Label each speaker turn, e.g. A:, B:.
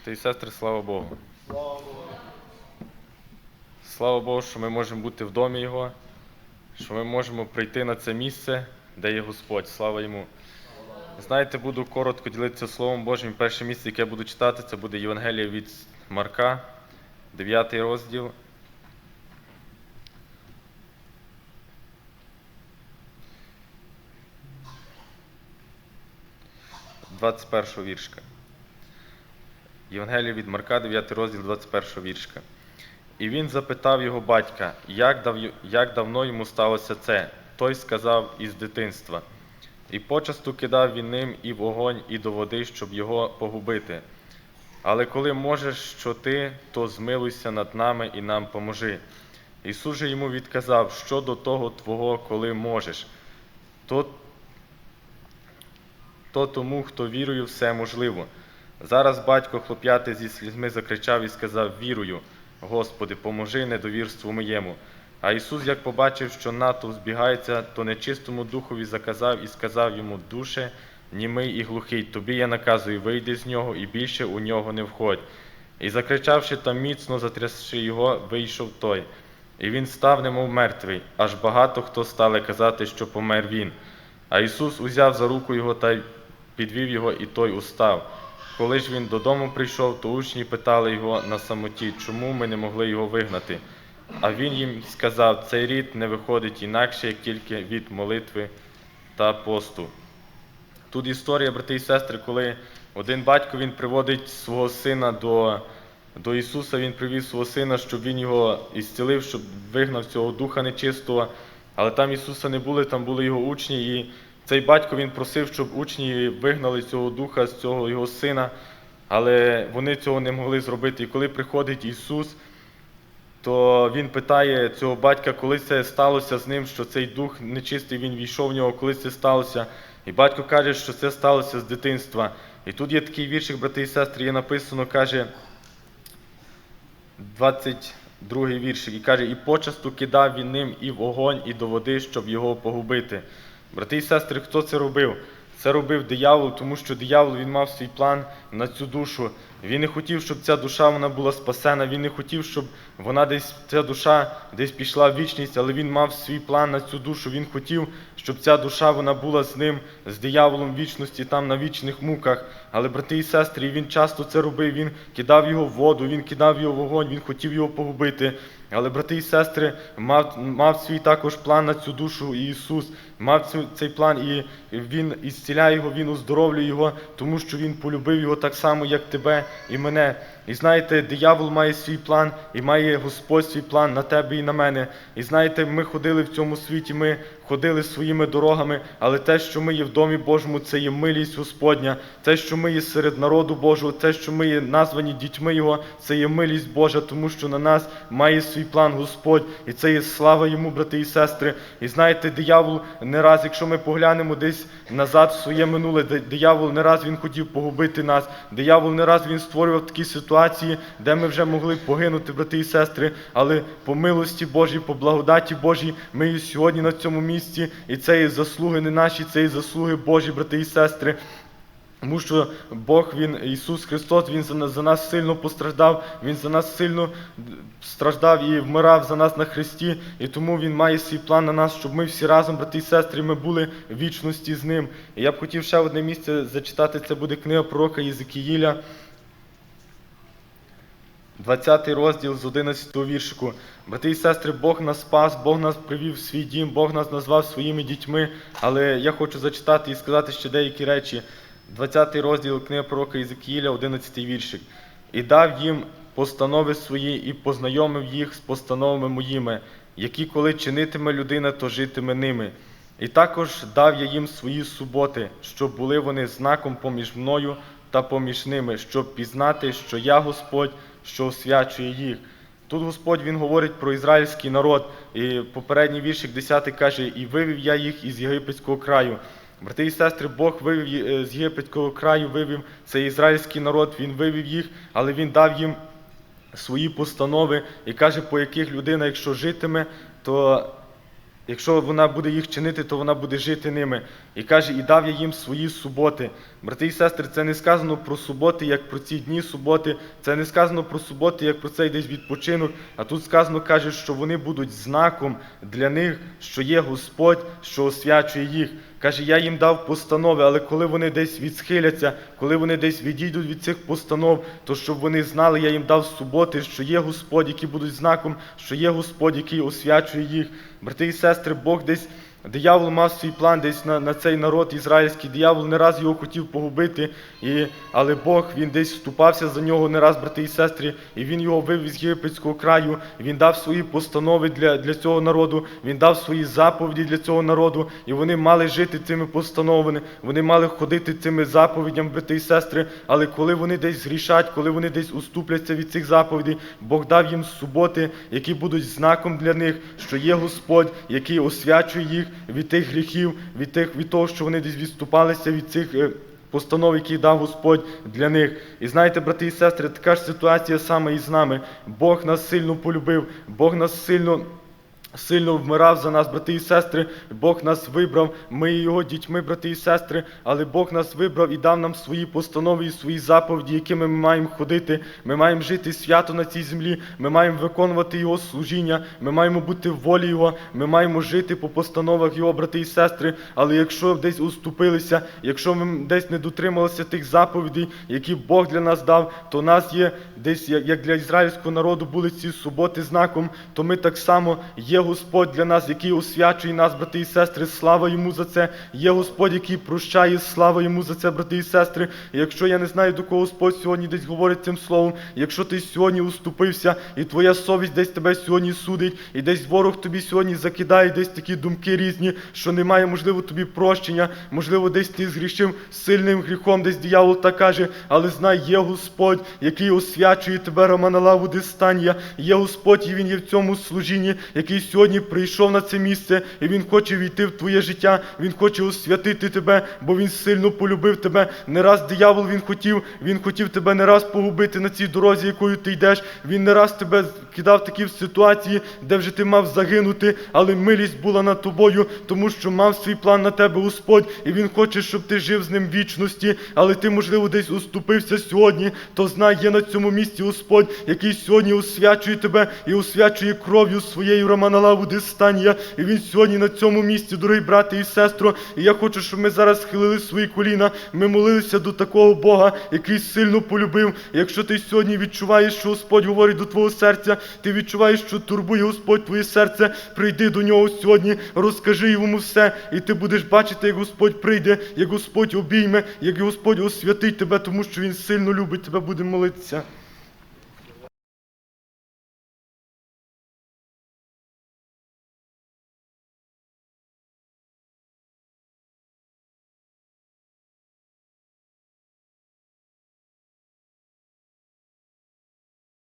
A: Брати і сестри, слава Богу.
B: Слава Богу.
A: Що ми можемо бути в домі Його, що ми можемо прийти на це місце, де є Господь. Слава Йому. Знаєте, буду коротко ділитися Словом Божим. Перше місце, яке я буду читати, це буде Євангелія від Марка, 9 розділ. Двадцять першого віршка. Євангелія від Марка, 9 розділ 21 віршка. І він запитав його батька, як, дав, як давно йому сталося це. Той сказав із дитинства. І почасту кидав він ним і вогонь, і до води, щоб його погубити. Але коли можеш, що ти, то змилуйся над нами і нам поможи. Ісус же йому відказав, що до того Твого, коли можеш, то, то тому, хто вірою, все можливо. Зараз батько хлоп'яти зі слізьми закричав і сказав: Вірую, Господи, поможи недовірству моєму. А Ісус, як побачив, що натовп збігається, то нечистому духові заказав і сказав йому: Душе, німий і глухий, тобі я наказую, вийди з нього і більше у нього не входь. І закричавши там міцно, затрясши його, вийшов той. І він став, немов мертвий, аж багато хто стали казати, що помер він. А Ісус узяв за руку його та підвів його, і той устав. Коли ж він додому прийшов, то учні питали його на самоті, чому ми не могли його вигнати. А він їм сказав: цей рід не виходить інакше, як тільки від молитви та посту. Тут історія, брати і сестри, коли один батько він приводить свого сина до, до Ісуса, він привів свого сина, щоб він його ісцілив, щоб вигнав цього духа нечистого. Але там Ісуса не були, там були його учні, і цей батько він просив, щоб учні вигнали цього духа з цього його сина, але вони цього не могли зробити. І коли приходить Ісус, то він питає цього батька, коли це сталося з ним, що цей дух нечистий він війшов в нього, коли це сталося. І батько каже, що це сталося з дитинства. І тут є такий віршик, брати і сестри, є написано, каже 22 віршик, і каже, і почасту кидав він ним і в вогонь, і до води, щоб його погубити. Брати і сестри, хто це робив? Це робив диявол, тому що диявол він мав свій план на цю душу. Він не хотів, щоб ця душа вона була спасена. Він не хотів, щоб вона десь ця душа десь пішла в вічність, але він мав свій план на цю душу. Він хотів, щоб ця душа вона була з ним, з дияволом вічності, там на вічних муках. Але брати і сестри, він часто це робив. Він кидав його в воду, він кидав його в вогонь, він хотів його погубити. Але брати і сестри, мав, мав свій також план на цю душу і Ісус, мав цю, цей план, і Він ісціляє його, Він оздоровлює його, тому що Він полюбив його так само, як тебе і мене. І знаєте, диявол має свій план, і має Господь свій план на тебе і на мене. І знаєте, ми ходили в цьому світі, ми ходили своїми дорогами, але те, що ми є в домі Божому, це є милість Господня, те, що ми є серед народу Божого, те, що ми є названі дітьми Його, це є милість Божа, тому що на нас має свій план Господь, і це є слава йому, брати і сестри. І знаєте, диявол не раз, якщо ми поглянемо десь назад в своє минуле, диявол не раз він хотів погубити нас. Диявол не раз він створював такі ситуації, де ми вже могли погинути, брати і сестри, але по милості Божій, по благодаті Божій, ми є сьогодні на цьому місці, і це є заслуги не наші, це є заслуги Божі, брати і сестри. Тому що Бог, Він, Ісус Христос, Він за нас, за нас сильно постраждав, Він за нас сильно страждав і вмирав за нас на Христі, і тому Він має свій план на нас, щоб ми всі разом, брати і сестри, ми були в вічності з Ним. І я б хотів ще одне місце зачитати, це буде книга пророка Єзекіїля, 20 розділ з 11 віршику. Брати і сестри, Бог нас спас, Бог нас привів в свій дім, Бог нас назвав своїми дітьми. Але я хочу зачитати і сказати ще деякі речі. 20 розділ книги пророка Єзекіїля, 11 віршик. І дав їм постанови свої, і познайомив їх з постановами моїми, які коли чинитиме людина, то житиме ними. І також дав я їм свої суботи, щоб були вони знаком поміж мною та поміж ними, щоб пізнати, що я Господь, що освячує їх. Тут Господь Він говорить про ізраїльський народ, і попередній віршик 10 каже, і вивів я їх із єгипетського краю. Брати і сестри, Бог вивів е, з єгипетського краю, вивів цей ізраїльський народ, Він вивів їх, але Він дав їм свої постанови і каже, по яких людина, якщо житиме, то Якщо вона буде їх чинити, то вона буде жити ними. І каже, і дав я їм свої суботи. Брати і сестри, це не сказано про суботи, як про ці дні суботи. Це не сказано про суботи, як про цей десь відпочинок. А тут сказано, каже, що вони будуть знаком для них, що є Господь, що освячує їх. Каже, я їм дав постанови, але коли вони десь відсхиляться, коли вони десь відійдуть від цих постанов, то щоб вони знали, я їм дав суботи, що є Господь, які будуть знаком, що є Господь, який освячує їх. Брати і сестри, Бог десь. Диявол мав свій план десь на, на цей народ ізраїльський. Диявол не раз його хотів погубити, і, але Бог він десь вступався за нього не раз, брати і сестри, і він його вивів з єгипетського краю. Він дав свої постанови для, для цього народу, він дав свої заповіді для цього народу, і вони мали жити цими постановами, вони мали ходити цими заповідями, брати і сестри. Але коли вони десь згрішать, коли вони десь уступляться від цих заповідей, Бог дав їм суботи, які будуть знаком для них, що є Господь, який освячує їх від тих гріхів, від тих від того, що вони десь відступалися від цих. е, Постанов, які дав Господь для них. І знаєте, брати і сестри, така ж ситуація саме і з нами. Бог нас сильно полюбив, Бог нас сильно. Сильно вмирав за нас, брати і сестри. Бог нас вибрав. Ми є його дітьми, брати і сестри, але Бог нас вибрав і дав нам свої постанови і свої заповіді, якими ми маємо ходити. Ми маємо жити свято на цій землі. Ми маємо виконувати Його служіння. Ми маємо бути в волі Його. Ми маємо жити по постановах Його, брати і сестри. Але якщо десь уступилися, якщо ми десь не дотрималися тих заповідей, які Бог для нас дав, то нас є десь, як для ізраїльського народу були ці суботи знаком, то ми так само є Господь для нас, який освячує нас, брати і сестри. Слава йому за це. Є Господь, який прощає, слава йому за це, брати і сестри. І якщо я не знаю, до кого Господь сьогодні десь говорить цим словом, якщо ти сьогодні уступився, і твоя совість десь тебе сьогодні судить, і десь ворог тобі сьогодні закидає десь такі думки різні, що немає, можливо, тобі прощення, можливо, десь ти згрішив сильним гріхом, десь диявол так каже, але знай, є Господь, який освячує тебе, Романа Лаву Дистанія, є Господь, і Він є в цьому служінні, який сьогодні прийшов на це місце, і Він хоче війти в твоє життя, Він хоче освятити тебе, бо Він сильно полюбив тебе. Не раз диявол він хотів, він хотів тебе не раз погубити на цій дорозі, якою ти йдеш. Він не раз тебе кидав такі ситуації, де вже ти мав загинути, але милість була над тобою, тому що мав свій план на тебе Господь, і Він хоче, щоб ти жив з ним в вічності, але ти, можливо, десь уступився сьогодні, то знай, є на цьому місці Господь, який сьогодні освячує тебе і освячує кров'ю своєю Романалаву Дистанія. І він сьогодні на цьому місці, дорогі брати і сестро. І я хочу, щоб ми зараз схилили свої коліна. Ми молилися до такого Бога, який сильно полюбив. Якщо ти сьогодні відчуваєш, що Господь говорить до твого серця, ти відчуваєш, що турбує Господь твоє серце, прийди до нього сьогодні, розкажи йому все, і ти будеш бачити, як Господь прийде, як Господь обійме, як Господь освятить тебе, тому що Він сильно любить тебе, буде молитися.